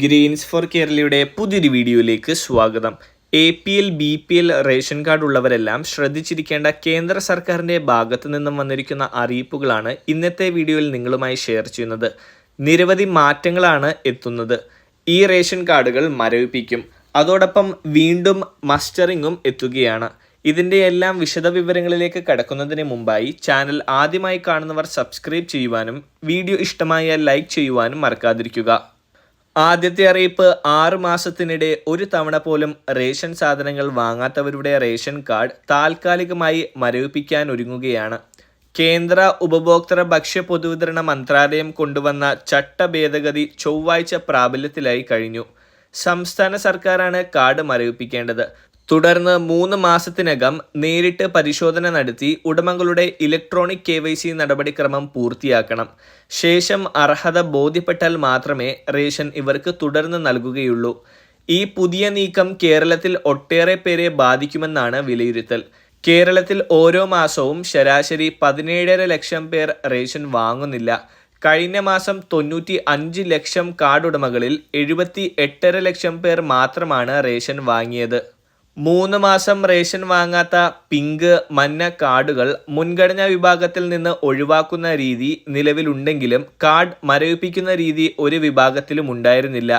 Green's four കേരളയുടെ പുതിയൊരു വീഡിയോയിലേക്ക് സ്വാഗതം. A P L B P L ration card ഉള്ളവരെല്ലാം ശ്രദ്ധിച്ചിരിക്കേണ്ട കേന്ദ്ര സർക്കാരിന്റെ ഭാഗത്തു നിന്നും വന്നിരിക്കുന്ന അറിയിപ്പുകളാണ് ഇന്നത്തെ വീഡിയോയിൽ നിങ്ങളുമായി ഷെയർ ചെയ്യുന്നത്. നിരവധി മാറ്റങ്ങളാണ് എത്തുന്നത്. ഈ റേഷൻ കാർഡുകൾ മരവിപ്പിക്കും. അതോടൊപ്പം വീണ്ടും മസ്റ്ററിങ്ങും എത്തുകയാണ്. ഇതിന്റെ എല്ലാം വിശദവിവരങ്ങളിലേക്ക് കടക്കുന്നതിന് മുമ്പായി ചാനൽ ആദ്യമായി കാണുന്നവർ സബ്സ്ക്രൈബ് ചെയ്യുവാനും വീഡിയോ ഇഷ്ടമായാൽ ലൈക്ക് ചെയ്യുവാനും മറക്കാതിരിക്കുക. ആദ്യത്തെ അറിയിപ്പ് ആറ് മാസത്തിനിടെ ഒരു തവണ പോലും റേഷൻ സാധനങ്ങൾ വാങ്ങാത്തവരുടെ റേഷൻ കാർഡ് താൽക്കാലികമായി മരവിപ്പിക്കാൻ ഒരുങ്ങുകയാണ്. കേന്ദ്ര ഉപഭോക്തൃ ഭക്ഷ്യ പൊതുവിതരണ മന്ത്രാലയം കൊണ്ടുവന്ന ചട്ട ഭേദഗതി ചൊവ്വാഴ്ച പ്രാബല്യത്തിലായി കഴിഞ്ഞു. സംസ്ഥാന സർക്കാരാണ് കാർഡ് മരവിപ്പിക്കേണ്ടത്. തുടർന്ന് മൂന്ന് മാസത്തിനകം നേരിട്ട് പരിശോധന നടത്തി ഉടമകളുടെ ഇലക്ട്രോണിക് കെ വൈ സി നടപടിക്രമം പൂർത്തിയാക്കണം. ശേഷം അർഹത ബോധ്യപ്പെട്ടാൽ മാത്രമേ റേഷൻ ഇവർക്ക് തുടർന്ന് നൽകുകയുള്ളൂ. ഈ പുതിയ നീക്കം കേരളത്തിൽ ഒട്ടേറെ പേരെ ബാധിക്കുമെന്നാണ് വിലയിരുത്തൽ. കേരളത്തിൽ ഓരോ മാസവും ശരാശരി പതിനേഴര ലക്ഷം പേർ റേഷൻ വാങ്ങുന്നില്ല. കഴിഞ്ഞ മാസം തൊണ്ണൂറ്റി അഞ്ച് ലക്ഷം കാർഡ് ഉടമകളിൽ എഴുപത്തി എട്ടര ലക്ഷം പേർ മാത്രമാണ് റേഷൻ വാങ്ങിയത്. മൂന്ന് മാസം റേഷൻ വാങ്ങാത്ത പിങ്ക് മഞ്ഞ കാർഡുകൾ മുൻഗണനാ വിഭാഗത്തിൽ നിന്ന് ഒഴിവാക്കുന്ന രീതി നിലവിലുണ്ടെങ്കിലും കാർഡ് മരവിപ്പിക്കുന്ന രീതി ഒരു വിഭാഗത്തിലും ഉണ്ടായിരുന്നില്ല.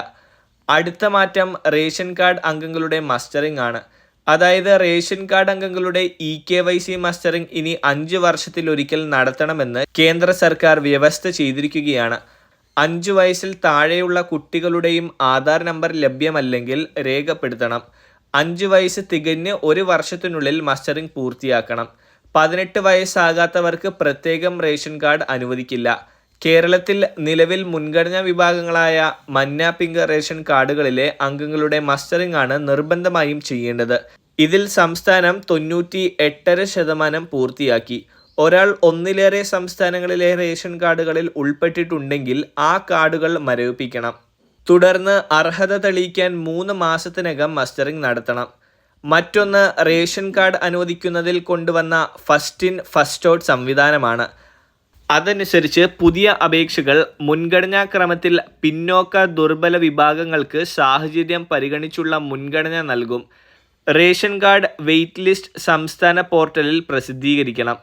അടുത്ത മാറ്റം റേഷൻ കാർഡ് അംഗങ്ങളുടെ മസ്റ്ററിംഗ് ആണ്. അതായത് റേഷൻ കാർഡ് അംഗങ്ങളുടെ E K Y C mustering ഇനി അഞ്ച് വർഷത്തിലൊരിക്കൽ നടത്തണമെന്ന് കേന്ദ്ര സർക്കാർ വ്യവസ്ഥ ചെയ്തിരിക്കുകയാണ്. അഞ്ചു വയസ്സിൽ താഴെയുള്ള കുട്ടികളുടെയും ആധാർ നമ്പർ ലഭ്യമല്ലെങ്കിൽ രേഖപ്പെടുത്തണം. അഞ്ച് വയസ്സ് തികഞ്ഞ് ഒരു വർഷത്തിനുള്ളിൽ മസ്റ്ററിംഗ് പൂർത്തിയാക്കണം. പതിനെട്ട് വയസ്സാകാത്തവർക്ക് പ്രത്യേകം റേഷൻ കാർഡ് അനുവദിക്കില്ല. കേരളത്തിൽ നിലവിൽ മുൻഗണനാ വിഭാഗങ്ങളായ മഞ്ഞ പിങ്ക് റേഷൻ കാർഡുകളിലെ അംഗങ്ങളുടെ മസ്റ്ററിംഗ് ആണ് നിർബന്ധമായും ചെയ്യേണ്ടത്. ഇതിൽ സംസ്ഥാനം തൊണ്ണൂറ്റി എട്ടര ശതമാനം പൂർത്തിയാക്കി. ഒരാൾ ഒന്നിലേറെ സംസ്ഥാനങ്ങളിലെ റേഷൻ കാർഡുകളിൽ ഉൾപ്പെട്ടിട്ടുണ്ടെങ്കിൽ ആ കാർഡുകൾ മരവിപ്പിക്കണം. തുടർന്ന് അർഹത തെളിയിക്കാൻ മൂന്ന് മാസത്തിനകം മസ്റ്ററിംഗ് നടത്തണം. മറ്റൊന്ന് റേഷൻ കാർഡ് അനുവദിക്കുന്നതിൽ കൊണ്ടുവന്ന ഫസ്റ്റ് ഇൻ ഫസ്റ്റ് ഔട്ട് സംവിധാനമാണ്. അതനുസരിച്ച് പുതിയ അപേക്ഷകൾ മുൻഗണനാ ക്രമത്തിൽ പിന്നോക്ക ദുർബല വിഭാഗങ്ങൾക്ക് സാഹചര്യം പരിഗണിച്ചുള്ള മുൻഗണന നൽകും. റേഷൻ കാർഡ് വെയിറ്റ് ലിസ്റ്റ് സംസ്ഥാന പോർട്ടലിൽ പ്രസിദ്ധീകരിക്കണം.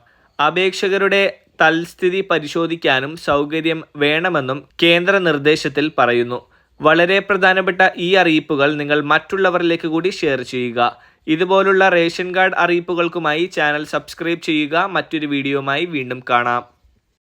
അപേക്ഷകരുടെ തൽസ്ഥിതി പരിശോധിക്കാനും സൗകര്യം വേണമെന്നും കേന്ദ്ര നിർദ്ദേശത്തിൽ പറയുന്നു. വളരെ പ്രധാനപ്പെട്ട ഈ അറിയിപ്പുകൾ നിങ്ങൾ മറ്റുള്ളവരിലേക്ക് കൂടി ഷെയർ ചെയ്യുക. ഇതുപോലുള്ള റേഷൻ കാർഡ് അറിയിപ്പുകൾക്കുമായി ചാനൽ സബ്സ്ക്രൈബ് ചെയ്യുക. മറ്റൊരു വീഡിയോയുമായി വീണ്ടും കാണാം.